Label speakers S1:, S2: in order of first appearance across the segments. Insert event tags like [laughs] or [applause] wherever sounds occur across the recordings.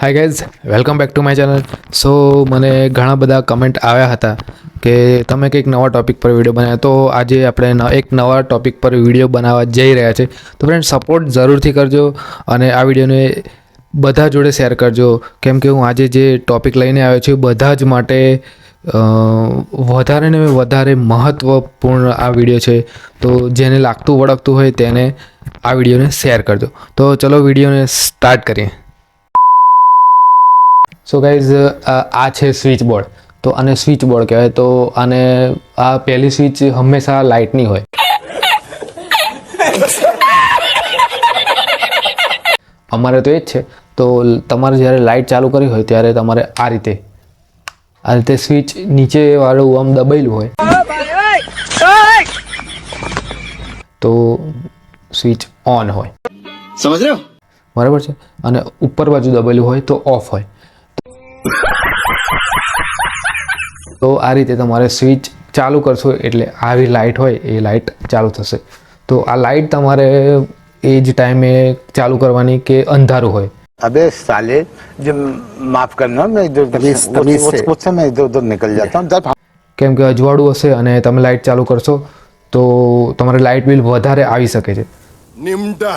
S1: Hi guys welcome back to my channel so મને ઘણા બધા કમેન્ટ આવ્યા હતા કે તમે કંઈક નવા ટોપિક પર વીડિયો બનાવ્યા. તો આજે આપણે એક નવા ટોપિક પર વીડિયો બનાવવા જઈ રહ્યા છે. તો ફ્રેન્ડ સપોર્ટ જરૂરથી કરજો અને આ વિડીયોને બધા જોડે શેર કરજો. કેમ કે હું આજે જે ટોપિક લઈને આવ્યો છું બધા જ માટે વધારે ને વધારે મહત્ત્વપૂર્ણ આ વીડિયો છે. તો જેને લાગતું, વળગતું હોય તેને આ વિડીયોને શેર કરજો. તો ચલો વિડીયોને સ્ટાર્ટ કરીએ. સો ગાઈઝ આ છે સ્વિચ બોર્ડ તો આને સ્વિચ બોર્ડ કહેવાય. તો આને આ પહેલી સ્વિચ હંમેશા લાઇટની હોય. અમારે તો એ જ છે. તો તમારે જ્યારે લાઇટ ચાલુ કરી હોય ત્યારે તમારે આ રીતે આ રીતે સ્વિચ નીચે વાળું આમ દબાયેલું હોય. તો સ્વિચ ઓન હોય.
S2: સમજ
S1: બરાબર છે? અને ઉપર બાજુ દબેલું હોય તો ઓફ હોય. તો આ રીતે તમારે સ્વિચ ચાલુ કરશો એટલે આવી લાઇટ હોય એ લાઇટ ચાલુ થશે તો આ લાઇટ તમારે એ જ ટાઈમે ચાલુ કરવાની કે અંધારું હોય
S3: अबे साले जब माफ करना मैं इधर
S2: तमीज-
S3: वो-
S2: तमीज
S3: वो-
S2: से।
S3: उससे मैं इधर उधर निकल जाता हूँ दर
S1: કેમ કે અજવાળું હશે અને તમે લાઇટ ચાલુ કરશો તો તમારે લાઇટ બિલ વધારે આવી શકે છે
S4: Nimda,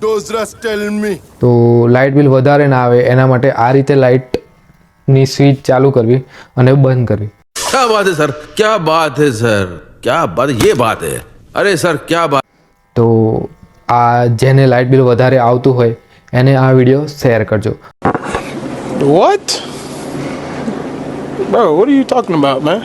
S4: those rust tell me.
S1: તો લાઇટ બિલ વધારે ના આવે એના માટે આ રીતે ની સ્વિચ ચાલુ કરવી અને બંધ કરવી.
S5: ક્યા બાત હે સર ક્યા બાત હે સર ક્યા બાત યે બાત હે. અરે સર ક્યા બાત?
S1: તો આ જેને લાઇટ બિલ વધારે આવતું હોય એને આ વીડિયો શેર કરજો.
S4: What bro what are you talking about man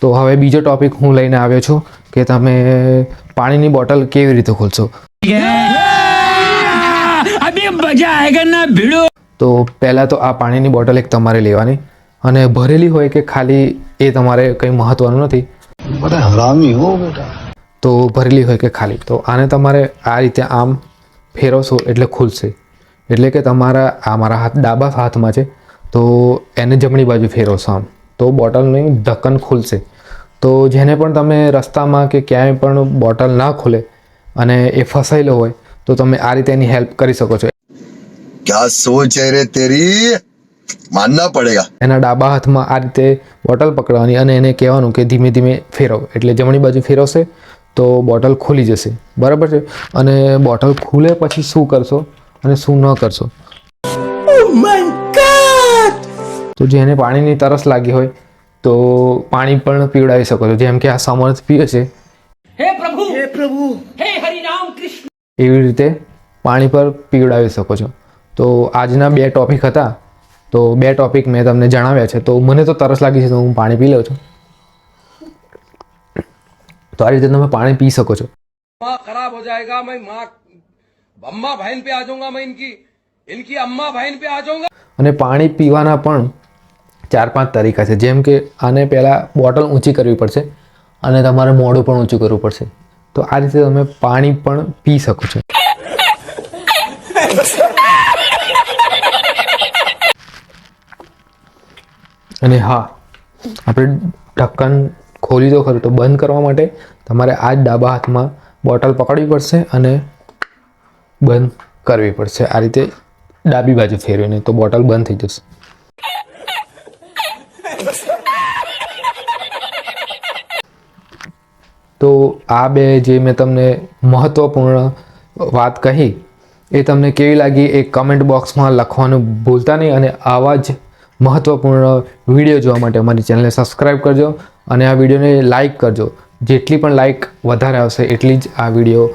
S1: તો હવે બીજો ટોપિક હું લઈને આવ્યો છું કે તમે પાણીની બોટલ કેવી રીતે ખોલશો?
S6: આ [laughs] અબે મજા આયેગા ના ભીડો.
S1: તો પહેલાં તો આ પાણીની બોટલ એક તમારે લેવાની અને ભરેલી હોય કે ખાલી એ તમારે કંઈ મહત્ત્વનું નથી.
S2: બધા હરામી
S1: તો ભરેલી હોય કે ખાલી. તો આને તમારે આ રીતે આમ ફેરવશો એટલે ખુલશે. એટલે કે તમારા આ મારા હાથ ડાબા હાથમાં છે. તો એને જમણી બાજુ ફેરવશો આમ. તો બોટલનું ઢક્કન ખુલશે. તો જેને પણ તમે રસ્તામાં કે ક્યાંય પણ બોટલ ના ખુલે અને એ ફસાયેલો હોય તો તમે આ રીતે એની હેલ્પ કરી શકો છો.
S7: क्या सोच है रे तेरी मानना पड़ेगा
S1: એના ડાબા હાથમાં આ રીતે બોટલ પકડવાની અને એને કહેવાનું કે ધીમે ધીમે ફેરવ એટલે જમણી બાજુ ફેરવશે તો બોટલ ખુલી જશે બરાબર છે અને બોટલ ખુલે પછી શું કરશો અને શું ન કરશો તો જેને પાણીની તરસ લાગી હોય તો પાણી પણ પીવડાવી શકો છો જેમ કે આ સમર્થ પીવે છે
S6: हे प्रभु हे प्रभु हे हरि राम कृष्ण
S1: એવી રીતે પાણી પર પીવડાવી શકો છો તો આજના બે ટૉપિક હતા. તો બે ટૉપિક મેં તમને જણાવ્યા છે. તો મને તો તરસ લાગી છે તો હું પાણી પી લઉં છું. તો આ રીતે તમે પાણી પી શકો છો.
S8: ખરાબ હો જાયેગા મેં અમ્મા બહેન પે આ જાઉંગા મેં ઇનકી. ઇનકી અમ્મા બહેન પે આ જાઉંગા
S1: અને પાણી પીવાના પણ ચાર પાંચ તરીકા છે. જેમ કે આને પહેલાં બોટલ ઊંચી કરવી પડશે અને તમારે મોઢું પણ ઊંચું કરવું પડશે. તો આ રીતે તમે પાણી પણ પી શકો છો. અને હા, આપણે ઢક્કન ખોલી દો ખરું તો બંધ કરવા માટે તમારે આ જ ડાબા હાથમાં બોટલ પકડવી પડશે અને બંધ કરવી પડશે. આ રીતે ડાબી બાજુ ફેરવીને તો બોટલ બંધ થઈ જશે. તો આ બે જે મેં તમને મહત્ત્વપૂર્ણ વાત કહી, એ તમને કેવી લાગી એ કમેન્ટ બોક્સમાં લખવાનું ભૂલતા નહીં અને આવા જ મહત્ત્વપૂર્ણ વિડીયો જોવા માટે અમારી ચેનલને સબસ્ક્રાઈબ કરજો અને આ વિડીયોને લાઈક કરજો જેટલી પણ લાઈક વધારે આવશે એટલી જ આ વિડીયો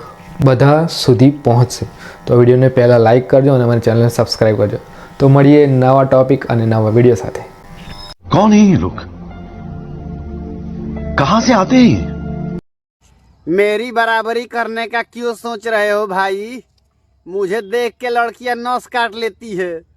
S1: બધા સુધી પહોંચશે તો આ વિડીયોને પહેલાં લાઈક કરજો અને અમારી ચેનલને સબસ્ક્રાઈબ કરજો તો મળીએ નવા ટોપિક અને નવા વિડીયો સાથે
S2: कौन है ये लोग कहां से आते हैं ये?
S9: मेरी बराबरी करने का क्यों सोच रहे हो भाई मुझे देख के लड़कियां नस काट लेती है